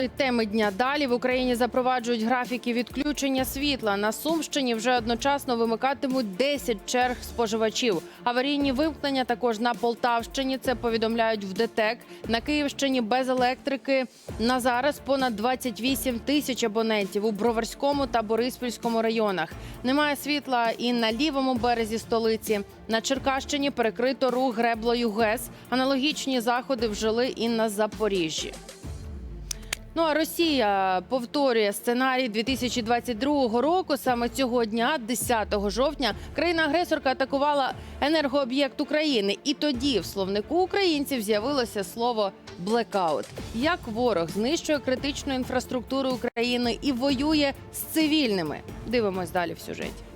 До теми дня далі в Україні запроваджують графіки відключення світла. На Сумщині вже одночасно вимикатимуть 10 черг споживачів. Аварійні вимкнення також на Полтавщині. Це повідомляють в ДТЕК. На Київщині без електрики на зараз понад 28 тисяч абонентів у Броварському та Бориспільському районах. Немає світла і на лівому березі столиці. На Черкащині перекрито рух греблою ГЕС. Аналогічні заходи вжили і на Запоріжжі. Ну а Росія повторює сценарій 2022 року. Саме цього дня, 10 жовтня, країна-агресорка атакувала енергооб'єкт України. І тоді в словнику українців з'явилося слово блекаут. Як ворог знищує критичну інфраструктуру України і воює з цивільними? Дивимось далі в сюжеті.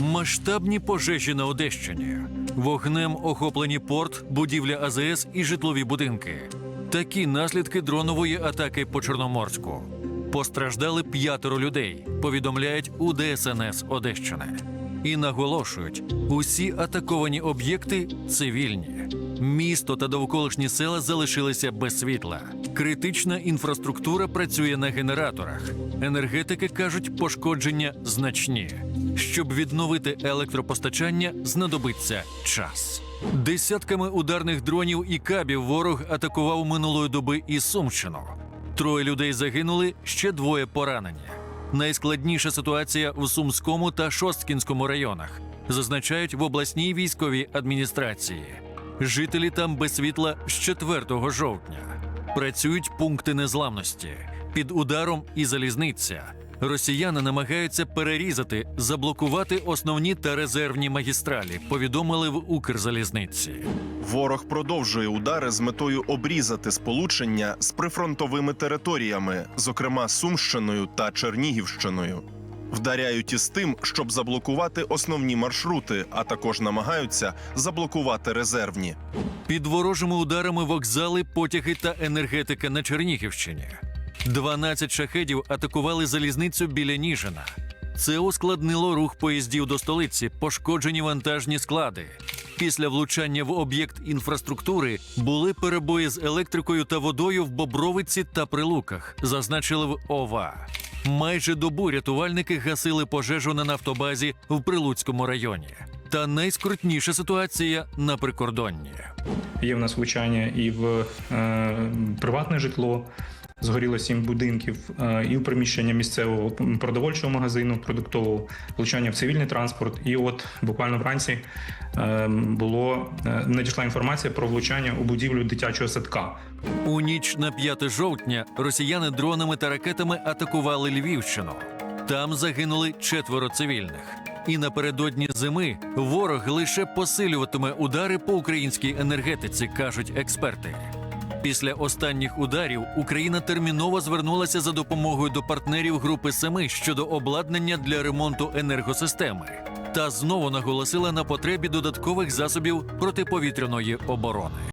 Масштабні пожежі на Одещині. Вогнем охоплені порт, будівля АЗС і житлові будинки. Такі наслідки дронової атаки по Чорноморську. Постраждали п'ятеро людей, повідомляють у ДСНС Одещини. І наголошують, усі атаковані об'єкти цивільні. Місто та довколишні села залишилися без світла. Критична інфраструктура працює на генераторах. Енергетики кажуть, пошкодження значні. Щоб відновити електропостачання, знадобиться час. Десятками ударних дронів і кабів ворог атакував минулої доби і Сумщину. Троє людей загинули, ще двоє поранені. Найскладніша ситуація в Сумському та Шосткінському районах, зазначають в обласній військовій адміністрації. Жителі там без світла з 4 жовтня. Працюють пункти незламності. Під ударом і залізниця. Росіяни намагаються перерізати, заблокувати основні та резервні магістралі. Повідомили в Укрзалізниці. Ворог продовжує удари з метою обрізати сполучення з прифронтовими територіями, зокрема Сумщиною та Чернігівщиною. Вдаряють із тим, щоб заблокувати основні маршрути, а також намагаються заблокувати резервні. Під ворожими ударами вокзали, потяги та енергетика на Чернігівщині. 12 шахедів атакували залізницю біля Ніжина. Це ускладнило рух поїздів до столиці, пошкоджені вантажні склади. Після влучання в об'єкт інфраструктури були перебої з електрикою та водою в Бобровиці та Прилуках, зазначили в ОВА. Майже добу рятувальники гасили пожежу на нафтобазі в Прилуцькому районі. Та найскрутніша ситуація на прикордонні. Є в нас влучання і в е, приватне житло. Згоріло сім будинків е, і в приміщення місцевого продовольчого магазину, продуктового влучання в цивільний транспорт. І от буквально вранці е, було е, надійшла інформація про влучання у будівлю дитячого садка. У ніч на 5 жовтня росіяни дронами та ракетами атакували Львівщину. Там загинули четверо цивільних. І напередодні зими ворог лише посилюватиме удари по українській енергетиці, кажуть експерти. Після останніх ударів Україна терміново звернулася за допомогою до партнерів Групи Семи щодо обладнання для ремонту енергосистеми та знову наголосила на потребі додаткових засобів протиповітряної оборони.